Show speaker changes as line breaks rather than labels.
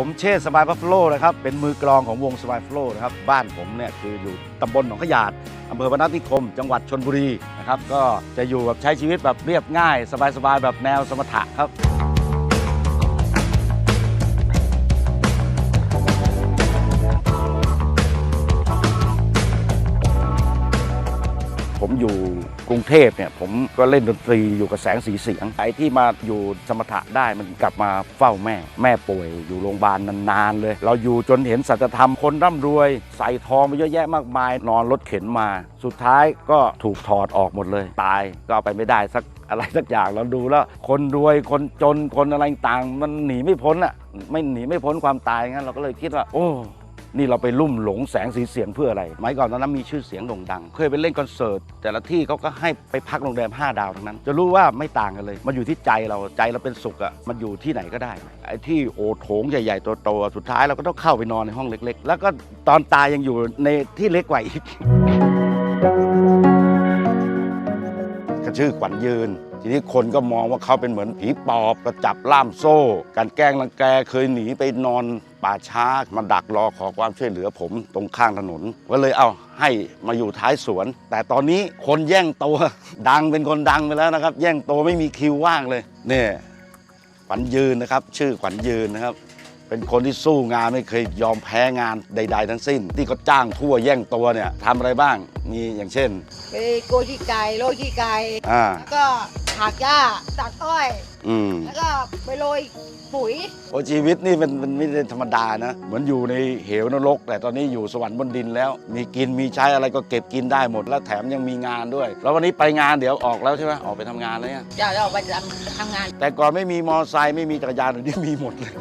ผมเชษสบายพัฟโลนะครับ เป็นมือกลองของวงสบายพัฟโลนะครับ บ้านผมเนี่ยคืออยู่ตำบลหนองขยาดอำเภอพนัสนิคม จังหวัดชนบุรีนะครับ ก็จะอยู่แบบใช้ชีวิตแบบเรียบง่าย สบายๆแบบแนวสมถะครับ ผมอยู่กรุงเทพเนี่ยผมก็เล่นดนตรีอยู่กับแสงสีเสียงไอ้ที่มาอยู่สมถะได้มันกลับมาเฝ้าแม่ แม่ป่วยอยู่โรงพยาบาลนานๆเลย เราอยู่จนเห็นสัจธรรมคนร่ำรวย ใส่ทองไปเยอะแยะมากมาย นอนรถเข็นมา สุดท้ายก็ถูกถอดออกหมดเลย ตายก็เอาไปไม่ได้สักอะไรสักอย่างเราดูแล้ว คนรวยคนจนคนอะไรต่างมันหนีไม่พ้นอะไม่หนีไม่พ้นความตายงั้นเราก็เลยคิดว่า โอ้ นี่เราไปลุ่มหลงแสงสีเสียงเพื่ออะไรสมัยก่อนตอนนั้นมีชื่อเสียงโด่งดัง เคยไปเล่นคอนเสิร์ตแต่ละที่เขาก็ให้ไปพักโรงแรม5 ดาวทั้งนั้น จะรู้ว่าไม่ต่างกันเลย มันอยู่ที่ใจเราใจเราเป็นสุขอะมันอยู่ที่ไหนก็ได้ ไอ้ที่โอโถงใหญ่ๆโตๆสุดท้ายเราก็ต้องเข้าไปนอนในห้องเล็ก ๆ แล้วก็ตอนตายยังอยู่ในที่เล็กกว่าอีกก็ชื่อขวัญยืน ทีนี้คนก็มองว่าเขาเป็นเหมือนผีปอบกระจับล่ามโซ่ การแกล้งรังแกเคยหนีไปนอน ป่าช้ามาดักรอขอความช่วยเหลือผมตรงข้างถนน ก็เลยเอาให้มาอยู่ท้ายสวน แต่ตอนนี้คนแย่งตัวดังเป็นคนดังไปแล้วนะครับ แย่งตัวไม่มีคิวว่างเลยเนี่ยขวัญยืนนะครับ ชื่อขวัญยืนนะครับ เป็นคนที่สู้งานไม่เคยยอมแพ้งานใด ๆ ทั้งสิ้น ที่เขาจ้างทั่วแย่งตัวเนี่ยทำอะไรบ้างมีอย่างเช่น
ไปโกยขี้ไก่โรยขี้ไก่
อ่า
แล้วก็ ถากหญ้าตัดอ้อย
อืม
แล้วก็ไปโรยปุ๋ย
โอ้ชีวิตนี่มันมันไม่ได้ธรรมดานะ เหมือนอยู่ในเหวนรก แต่ตอนนี้อยู่สวรรค์บนดินแล้ว มีกินมีใช้อะไรก็เก็บกินได้หมด แล้วแถมยังมีงานด้วย แล้ววันนี้ไปงานเดี๋ยวออกแล้วใช่ไหมออกไปทำงานแล้วเนี่ย
เดี๋ยวเราไปทำทำงาน
แต่ก่อนไม่มีมอไซค์ไม่มีจักรยานเดี๋ยวนี้มีหมดเลย